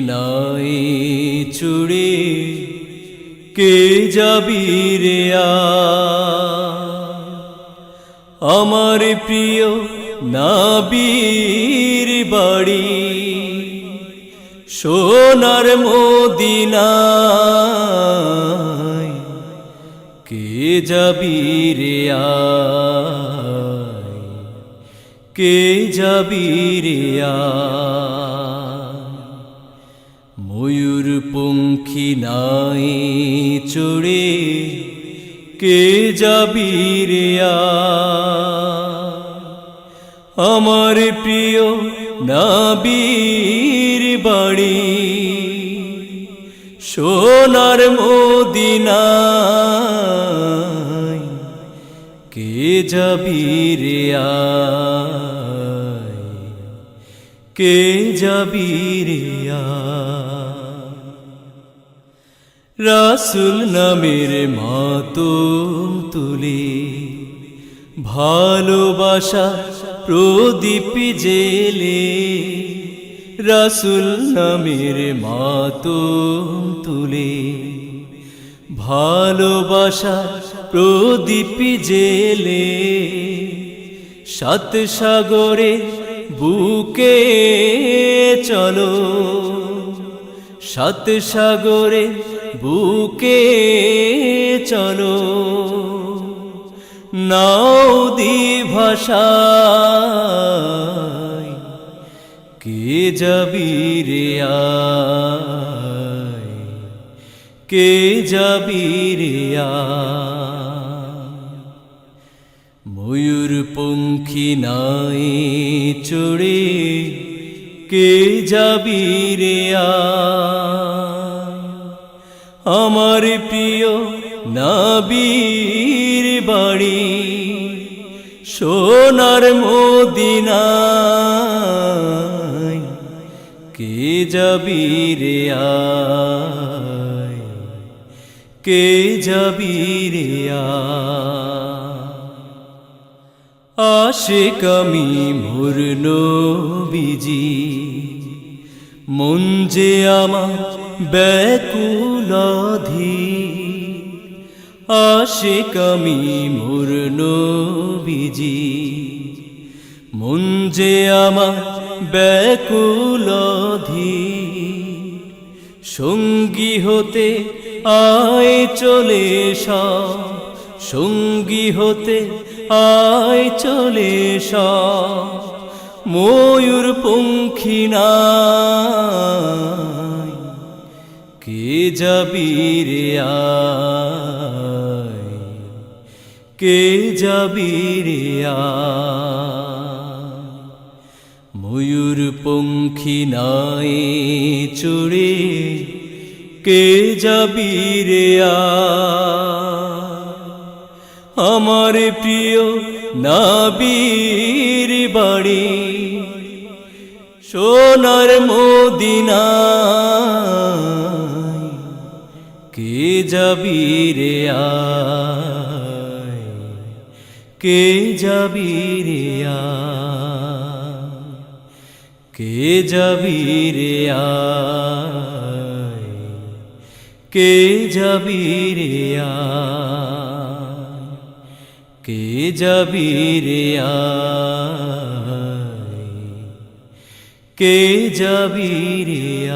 নাই চুড়ে কে যাবি? আমার প্রিয় নাবির বাড়ি সোনার মদিনায় কে যাবি রে? কে যাবি রে আয়? ময়ূর পঙ্খী নাই চড়ে কে যাবি? আমার প্রিয় নাবির বাড়ি সোনার মদিনায় কে যাবি রে? কে যাবি রে? রাসুল নামের মাতুম তুলে ভালোবাসা প্রদীপ জেলে রাসুল নামের মাতুম তুলে ভালোবাসা প্রদীপ জেলে সাত সাগরে বুকে চলো সাত সাগরে বুকে চলো নাও দি ভাষায় কে যাবি রে? কে যাবি রে? ময়ূর পঙ্খী নাই চড়ে, কে যাবি রে? আমার প্রিয় নাবির বাড়ি, সোনার মদিনায়, কে যাবি রে? কে যাবি রে আয়? আশেক আমি মোর নবীজি। মন যে আমার ব্যাকুলাধি। আশেক আমি মোর নবীজি। মন যে আমার ব্যাকুলাধি। সঙ্গী হতে আয় চলে সঙ্গী হতে আয় চলে সা ময়ূর পঙ্খী নাই কে যাবি রে? কে যাবি রে? ময়ূর পঙ্খী নাই চড়ে, কে যাবি রে আয়? আমার প্রিয় নাবির বাড়ি সোনার মদিনায় কে যাবি রে? কে যাবি রে? কে যাবি রে? কে যাবি রে আয়? কে যাবি রে? কে যাবি রে?